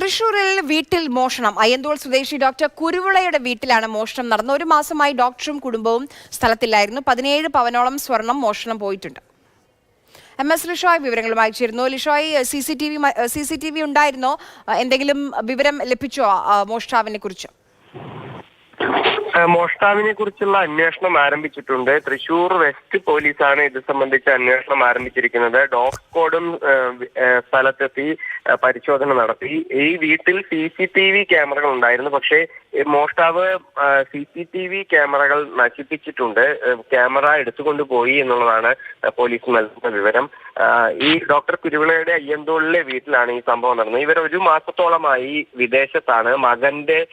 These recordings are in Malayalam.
തൃശൂരിൽ വീട്ടിൽ മോഷണം. അയ്യന്തോൾ സ്വദേശി ഡോക്ടർ കുരുവിളയുടെ വീട്ടിലാണ് മോഷണം നടന്നത്. ഒരു മാസമായി ഡോക്ടറും കുടുംബവും സ്ഥലത്തില്ലായിരുന്നു. പതിനേഴ് പവനോളം സ്വർണം മോഷണം പോയിട്ടുണ്ട്. എം എസ് ലിഷോയ് വിവരങ്ങളുമായി ചേരുന്നു. Lishoy C C T V C C T V ഉണ്ടായിരുന്നോ? എന്തെങ്കിലും വിവരം ലഭിച്ചോ മോഷ്ടാവിനെ കുറിച്ച്? മോഷ്ടാവിനെ കുറിച്ചുള്ള അന്വേഷണം ആരംഭിച്ചിട്ടുണ്ട്. തൃശൂർ വെസ്റ്റ് പോലീസാണ് ഇത് സംബന്ധിച്ച അന്വേഷണം ആരംഭിച്ചിരിക്കുന്നത്. ഡോഗ് സ്ക്വാഡും സ്ഥലത്തെത്തി പരിശോധന നടത്തി. ഈ വീട്ടിൽ സി സി ടി വി ക്യാമറകൾ ഉണ്ടായിരുന്നു. പക്ഷേ മോഷ്ടാവ് സി സി ടി വി ക്യാമറകൾ നശിപ്പിച്ചിട്ടുണ്ട്. ക്യാമറ എടുത്തുകൊണ്ട് പോയി എന്നുള്ളതാണ് പോലീസ് നൽകുന്ന വിവരം. ഈ ഡോക്ടർ കുരുവിളയുടെ അയ്യന്തോളിലെ വീട്ടിലാണ് ഈ സംഭവം നടന്നത്. ഇവർ ഒരു മാസത്തോളമായി വിദേശത്താണ്. മകന്റെ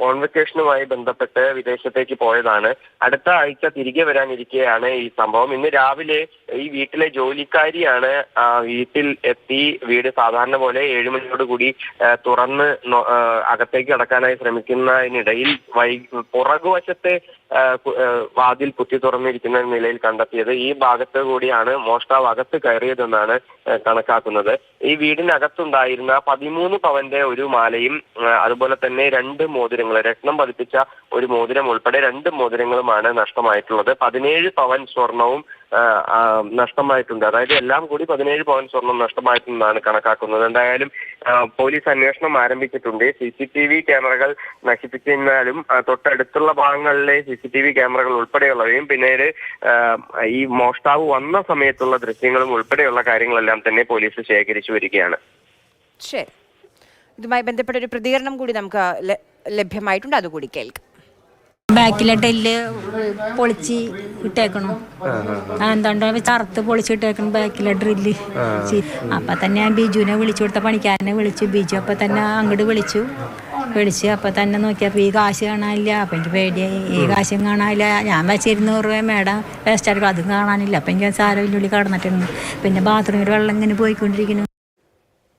കോൺവെക്കേഷനുമായി ബന്ധപ്പെട്ട് വിദേശത്തേക്ക് പോയതാണ്. അടുത്ത ആഴ്ച തിരികെ വരാനിരിക്കെയാണ് ഈ സംഭവം. ഇന്ന് രാവിലെ ഈ വീട്ടിലെ ജോലിക്കാരിയാണ് വീട്ടിൽ എത്തി വീട് സാധാരണ പോലെ ഏഴുമണിയോടുകൂടി തുറന്ന് അകത്തേക്ക് കടക്കാനായി ശ്രമിക്കുന്നതിനിടയിൽ വൈ പുറകുവശത്തെ വാതിൽ കുത്തി തുറന്നിരിക്കുന്ന നിലയിൽ കണ്ടെത്തിയത് ഈ ഭാഗത്ത് കൂടിയാണ് മോഷ്ടാവ് അകത്ത് കയറിയതെന്നാണ് കണക്കാക്കുന്നത്. ഈ വീടിനകത്തുണ്ടായിരുന്ന പതിമൂന്ന് പവന്റെ ഒരു മാലയും അതുപോലെ തന്നെ രണ്ട് മോതിരങ്ങൾ രത്നം പതിപ്പിച്ച ഒരു മോതിരം ഉൾപ്പെടെ രണ്ട് മോതിരങ്ങളുമാണ് നഷ്ടമായിട്ടുള്ളത്. പതിനേഴ് പവൻ സ്വർണവും നഷ്ടമായിട്ടുണ്ട്. അതായത് എല്ലാം കൂടി പതിനേഴ് പവൻ സ്വർണം നഷ്ടമായിട്ടുണ്ടെന്നാണ് കണക്കാക്കുന്നത്. എന്തായാലും പോലീസ് അന്വേഷണം ആരംഭിച്ചിട്ടുണ്ട്. സി സി ടി വി ക്യാമറകൾ നശിപ്പിച്ചിരുന്നാലും തൊട്ടടുത്തുള്ള ഭാഗങ്ങളിലെ സി സി ടി വി ക്യാമറകൾ ഉൾപ്പെടെയുള്ളവയും പിന്നീട് ഈ മോഷ്ടാവ് വന്ന സമയത്തുള്ള ദൃശ്യങ്ങളും ഉൾപ്പെടെയുള്ള കാര്യങ്ങളെല്ലാം തന്നെ പോലീസ് ശേഖരിച്ചു വരികയാണ്. ശരി. ഇതുമായി ബന്ധപ്പെട്ട ഒരു പ്രതികരണം കൂടി നമുക്ക് ലഭ്യമായിട്ടുണ്ട്. അതുകൂടി കേൾക്കാം. ബാക്കിലെ ടെല്ല് പൊളിച്ച് ഇട്ടേക്കണം? എന്താണ്ടോ ചറുത്ത് പൊളിച്ചിട്ടേക്കണം ബാക്കിലെ ഡ്രില്ല് അപ്പൊ തന്നെ ഞാൻ ബിജുവിനെ വിളിച്ചു കൊടുത്ത പണിക്കാരനെ വിളിച്ചു. ബിജു അപ്പൊ തന്നെ അങ്ങോട്ട് വിളിച്ചു. വിളിച്ച് അപ്പൊ തന്നെ നോക്കിയപ്പോ ഈ കാശ് കാണാനില്ല. അപ്പൊ എനിക്ക് പേടിയായി. ഈ കാശും കാണാനില്ല. ഞാൻ വെച്ച ഇരുന്നൂറ് രൂപ മേടം വേസ്റ്റ് ആയിരിക്കും അതും കാണാനില്ല. അപ്പൊ എനിക്ക് സാരമില്ല ഉള്ളി കടന്നിട്ടുണ്ട് പിന്നെ ബാത്റൂമിൽ വെള്ളം ഇങ്ങനെ പോയിക്കൊണ്ടിരിക്കുന്നു.